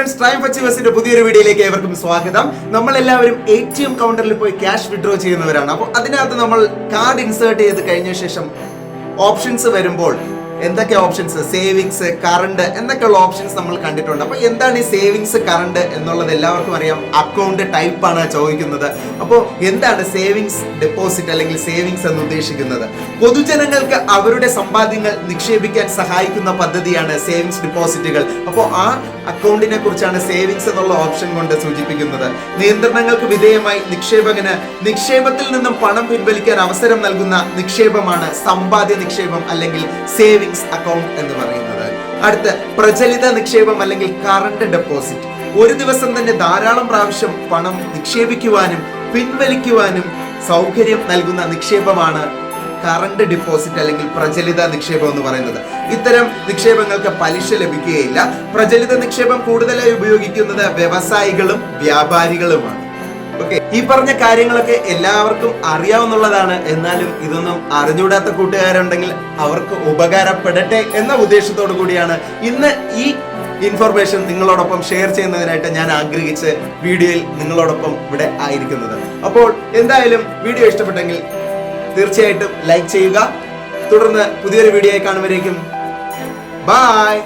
ട്രൈം അച്ചീവേഴ്സിന്റെ പുതിയൊരു വീഡിയോയിലേക്ക് ഏവർക്കും സ്വാഗതം. നമ്മൾ എല്ലാവരും എ ടി എം കൗണ്ടറിൽ പോയി ക്യാഷ് വിഡ്രോ ചെയ്യുന്നവരാണ്. അപ്പോൾ അതിനകത്ത് നമ്മൾ കാർഡ് ഇൻസേർട്ട് ചെയ്ത് കഴിഞ്ഞ ശേഷം ഓപ്ഷൻസ് വരുമ്പോൾ എന്തൊക്കെ ഓപ്ഷൻസ് സേവിങ്സ് കറണ്ട് എന്നൊക്കെയുള്ള ഓപ്ഷൻസ് നമ്മൾ കണ്ടിട്ടുണ്ട്. അപ്പോൾ എന്താണ് ഈ സേവിങ്സ് കറണ്ട് എന്നുള്ളത് എല്ലാവർക്കും അറിയാം. അക്കൗണ്ട് ടൈപ്പ് ആണ് ചോദിക്കുന്നത്. അപ്പോൾ എന്താണ് സേവിങ്സ് ഡെപ്പോസിറ്റ് അല്ലെങ്കിൽ സേവിങ്സ് എന്ന് ഉദ്ദേശിക്കുന്നത്? പൊതുജനങ്ങൾക്ക് അവരുടെ സമ്പാദ്യങ്ങൾ നിക്ഷേപിക്കാൻ സഹായിക്കുന്ന പദ്ധതിയാണ് സേവിങ്സ് ഡെപ്പോസിറ്റുകൾ അപ്പോൾ ആ അക്കൗണ്ടിനെ കുറിച്ചാണ് സേവിങ്സ് എന്നുള്ള ഓപ്ഷൻ കൊണ്ട് സൂചിപ്പിക്കുന്നത്. നിയന്ത്രണങ്ങൾക്ക് വിധേയമായി നിക്ഷേപകന് നിക്ഷേപത്തിൽ നിന്നും പണം പിൻവലിക്കാൻ അവസരം നൽകുന്ന നിക്ഷേപമാണ് സമ്പാദ്യ നിക്ഷേപം അല്ലെങ്കിൽ സേവിങ്സ് അക്കൗണ്ട് എന്ന് പറയുന്നത്. അടുത്ത പ്രചലിത നിക്ഷേപം അല്ലെങ്കിൽ കറണ്ട് ഡെപ്പോസിറ്റ് ഒരു ദിവസം തന്നെ ധാരാളം പ്രാവശ്യം പണം നിക്ഷേപിക്കുവാനും പിൻവലിക്കുവാനും സൗകര്യം നൽകുന്ന നിക്ഷേപമാണ് കറണ്ട് ഡിപ്പോസിറ്റ് അല്ലെങ്കിൽ പ്രചലിത നിക്ഷേപം എന്ന് പറയുന്നത്. ഇത്തരം നിക്ഷേപങ്ങൾക്ക് പലിശ ലഭിക്കുകയില്ല. പ്രചലിത നിക്ഷേപം കൂടുതലായി ഉപയോഗിക്കുന്നത് വ്യവസായികളും വ്യാപാരികളുമാണ്. ഓക്കെ ഈ പറഞ്ഞ കാര്യങ്ങളൊക്കെ എല്ലാവർക്കും അറിയാവുന്നതാണ് എന്നാലും ഇതൊന്നും അറിഞ്ഞൂടാത്ത കൂട്ടുകാരുണ്ടെങ്കിൽ അവർക്ക് ഉപകാരപ്പെടട്ടെ എന്ന ഉദ്ദേശത്തോടു കൂടിയാണ് ഇന്ന് ഈ ഇൻഫർമേഷൻ നിങ്ങളോടൊപ്പം ഷെയർ ചെയ്യുന്നതിനായിട്ട് ഞാൻ ആഗ്രഹിച്ച് വീഡിയോയിൽ നിങ്ങളോടൊപ്പം ഇവിടെ ആയിരിക്കുന്നത്. അപ്പോൾ എന്തായാലും വീഡിയോ ഇഷ്ടപ്പെട്ടെങ്കിൽ തീർച്ചയായിട്ടും ലൈക്ക് ചെയ്യുക. തുടർന്ന് പുതിയൊരു വീഡിയോ കാണുമ്പോഴേക്കും ബായ്